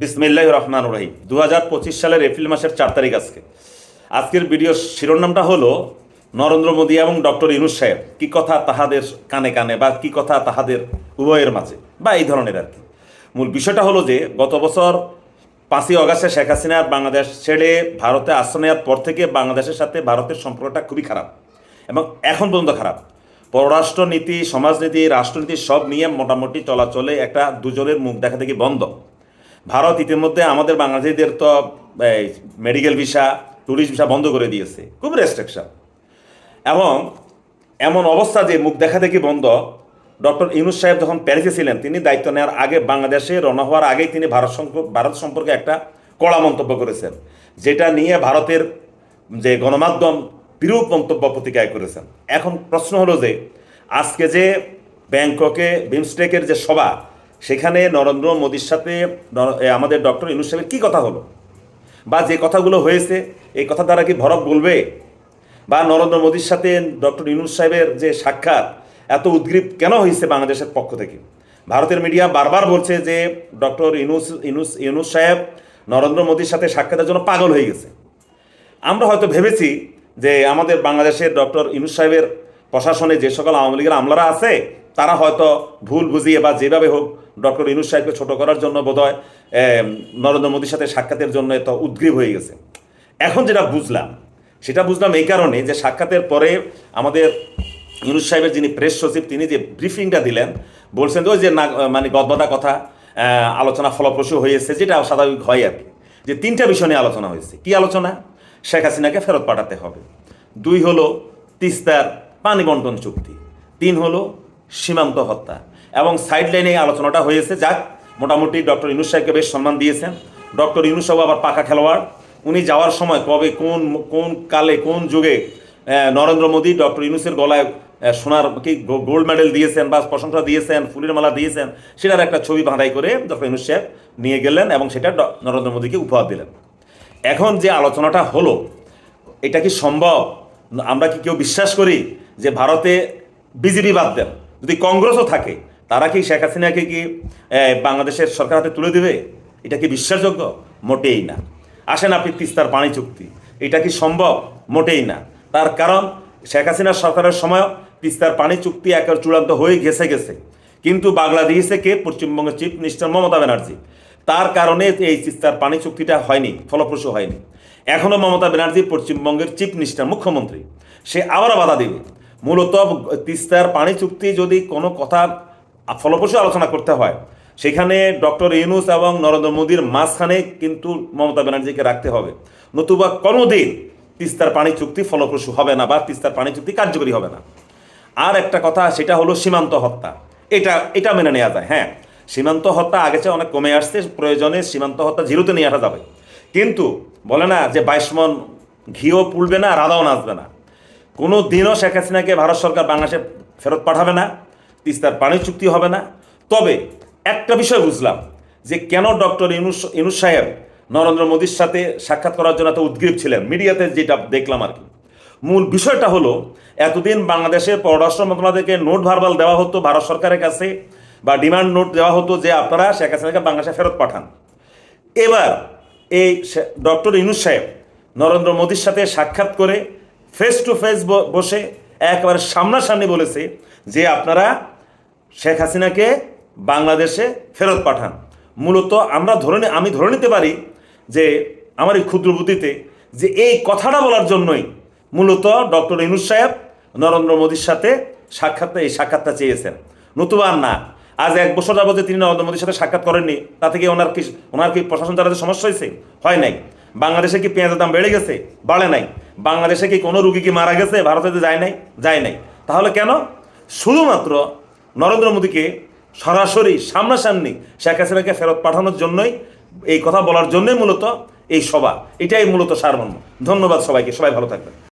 বিসমিল্লাহ রহমান রহিম। দু হাজার পঁচিশ সালের এপ্রিল মাসের চার তারিখ আজকে। আজকের ভিডিওর শিরোনামটা হলো নরেন্দ্র মোদী এবং ডক্টর ইনুস সাহেব। কী কথা তাহাদের কানে কানে বা কী কথা তাহাদের উভয়ের মাঝে? বা এই ধরনের আর কি। মূল বিষয়টা হলো যে, গত বছর পাঁচই অগাস্টে শেখ হাসিনার বাংলাদেশ ছেড়ে ভারতে আশ্রয় নেওয়ার পর থেকে বাংলাদেশের সাথে ভারতের সম্পর্কটা খুবই খারাপ এবং এখন পর্যন্ত খারাপ। পররাষ্ট্রনীতি, সমাজনীতি, রাষ্ট্রনীতি সব নিয়ে মোটামুটি চলাচলে একটা দুজনের মুখ দেখা দেখি বন্ধ। ভারত ইতিমধ্যে আমাদের বাংলাদেশিদের তো মেডিকেল ভিসা ট্যুরিস্ট ভিসা বন্ধ করে দিয়েছে। খুব রেস্ট্রিকশন এবং এমন অবস্থা যে মুখ দেখা দেখি বন্ধ, ডক্টর ইউনুস সাহেব যখন প্যারিসে ছিলেন, তিনি দায়িত্ব নেওয়ার আগে বাংলাদেশে রওনা হওয়ার আগেই তিনি ভারত ভারত সম্পর্কে একটা কড়া মন্তব্য করেছেন, যেটা নিয়ে ভারতের যে গণমাধ্যম বিরূপ মন্তব্য প্রতিক্রিয়া করেছেন। এখন প্রশ্ন হলো যে, আজকে যে ব্যাংককে, বিমস্টেকের যে সভা সেখানে নরেন্দ্র মোদীর সাথে আমাদের ডক্টর ইউনুস সাহেবের কী কথা হলো? বা যে কথাগুলো হয়েছে, এই কথা দ্বারা কি ভরত বলবে? বা নরেন্দ্র মোদীর সাথে ডক্টর ইনুস সাহেবের যে সাক্ষাৎ, এত উদ্গ্রীব কেন হয়েছে বাংলাদেশের পক্ষ থেকে? ভারতের মিডিয়া বারবার বলছে যে ডক্টর ইনুস ইনুস ইউনুস সাহেব নরেন্দ্র মোদীর সাথে সাক্ষাতের জন্য পাগল হয়ে গেছে। আমরা হয়তো ভেবেছি যে আমাদের বাংলাদেশের ডক্টর ইনুস সাহেবের প্রশাসনে যে সকল আওয়ামী লীগের আমলারা আছে তারা হয়তো ভুল বুঝিয়ে বা যেভাবে হোক ডক্টর ইনুস সাহেবকে ছোট করার জন্য বোধহয় নরেন্দ্র মোদীর সাথে সাক্ষাতের জন্য এত উদ্গ্রীব হয়ে গেছে। এখন যেটা বুঝলাম, সেটা বুঝলাম এই কারণে যে সাক্ষাতের পরে আমাদের ইউনুস সাহেবের যিনি প্রেস সচিব, তিনি যে ব্রিফিংটা দিলেন, বলছেন ওই যে না মানে গদবাদা কথা আলোচনা ফলপ্রসূ হয়েছে যেটা স্বাভাবিক হয় আর কি। যে তিনটা বিষয় নিয়ে আলোচনা হয়েছে। কি আলোচনা? শেখ হাসিনাকে ফেরত পাঠাতে হবে। দুই হলো তিস্তার পানি বন্টন চুক্তি। তিন হলো সীমান্ত হত্যা। এবং সাইড লাইনে এই আলোচনাটা হয়েছে। যাক, মোটামুটি ডক্টর ইনুস সাহেবকে বেশ সম্মান দিয়েছেন। ডক্টর ইনুস সাহেব আবার পাকা খেলোয়াড়। উনি যাওয়ার সময় কবে, কোন কোন কালে, কোন যুগে নরেন্দ্র মোদী ডক্টর ইনুসের গলায় সোনার কি গোল্ড মেডেল দিয়েছেন বা প্রশংসা দিয়েছেন, ফুলের মালা দিয়েছেন, সেটার একটা ছবি বাঁধাই করে ডক্টর ইউনুস সাহেব নিয়ে গেলেন এবং সেটা নরেন্দ্র মোদীকে উপহার দিলেন। এখন যে আলোচনাটা হলো, এটা কি সম্ভব? আমরা কি কেউ বিশ্বাস করি যে ভারতে বিজেপি বাদ দেন? যদি কংগ্রেসও থাকে, তারা কি শেখ হাসিনাকে কি বাংলাদেশের সরকার হাতে তুলে দেবে? এটা কি বিশ্বাসযোগ্য? মোটেই না। আসেন আপনি তিস্তার পানি চুক্তি। এটা কি সম্ভব? মোটেই না। তার কারণ, শেখ হাসিনার সরকারের সময় তিস্তার পানি চুক্তি একের চূড়ান্ত হয়ে গেছে গেছে। কিন্তু বাংলাদেশে কে? পশ্চিমবঙ্গের চিফ মিনিস্টার মমতা ব্যানার্জি। তার কারণে এই তিস্তার পানি চুক্তিটা হয়নি, ফলপ্রসূ হয়নি। এখনও মমতা ব্যানার্জি পশ্চিমবঙ্গের চিফ মিনিস্টার মুখ্যমন্ত্রী। সে আবারও বাধা দেবে। মূলত তিস্তার পানি চুক্তি যদি কোনো কথা ফলপ্রসূ আলোচনা করতে হয়, সেখানে ডক্টর ইউনুস এবং নরেন্দ্র মোদীর মাঝখানে কিন্তু মমতা ব্যানার্জিকে রাখতে হবে। নতুবা কোনোদিন তিস্তার পানি চুক্তি ফলপ্রসূ হবে না বা তিস্তার পানি চুক্তি কার্যকরী হবে না। আর একটা কথা, সেটা হলো সীমান্ত হত্যা। এটা এটা মেনে নেওয়া যায় হ্যাঁ। সীমান্ত হত্যা আগে চেয়ে অনেক কমে আসছে, প্রয়োজনে সীমান্ত হত্যা জিরোতে নিয়ে আসা যাবে। কিন্তু বলে না যে বাইশ মন ঘিও পুলবে না রাধাও নাচবে না। কোনো দিনও শেখ হাসিনাকে ভারত সরকার বাংলাদেশে ফেরত পাঠাবে না, তিস্তার পানি চুক্তি হবে না। তবে একটা বিষয় বুঝলাম, যে কেন ডক্টর ইনুস ইনুস সাহেব নরেন্দ্র মোদীর সাথে সাক্ষাৎ করার জন্য এত উদ্গ্রীব ছিলেন? মিডিয়াতে যেটা দেখলাম আর কি। মূল বিষয়টা হলো, এতদিন বাংলাদেশের পররাষ্ট্র মন্ত্রণালয়কে নোট ভারবাল দেওয়া হতো ভারত সরকারের কাছে, বা ডিমান্ড নোট দেওয়া হতো যে আপনারা শেখ হাসিনাকে বাংলাদেশে ফেরত পাঠান। এবার এই ডক্টর ইনুস সাহেব নরেন্দ্র মোদীর সাথে সাক্ষাৎ করে ফেস টু ফেস বসে একেবারে সামনাসামনি বলেছে যে আপনারা শেখ হাসিনাকে বাংলাদেশে ফেরত পাঠান। মূলত আমরা ধরে আমি ধরে নিতে পারি যে আমার এই ক্ষুদ্র বুদ্ধিতে যে এই কথাটা বলার জন্যই মূলত ডক্টর ইনুস সাহেব নরেন্দ্র মোদীর সাথে সাক্ষাৎ, এই সাক্ষাৎটা চেয়েছেন। নতুবা আর না, আজ এক বছর যাবতে তিনি নরেন্দ্র মোদীর সাথে সাক্ষাৎ করেননি তা থেকে ওনার কি ওনার কি প্রশাসন চালাতে সমস্যা হয়েছে? হয় নাই। বাংলাদেশে কি পেঁয়াজের দাম বেড়ে গেছে? বাড়ে নাই। বাংলাদেশে কি কোনো রুগী কি মারা গেছে? ভারতে যায় নাই? যায় নাই। তাহলে কেন? শুধুমাত্র নরেন্দ্র মোদীকে সরাসরি সামনাসামনি শেখ হাসিনাকে ফেরত পাঠানোর জন্যই, এই কথা বলার জন্যই মূলত এই সভা। এটাই মূলত সারমর্ম। ধন্যবাদ সবাইকে। সবাই ভালো থাকবেন।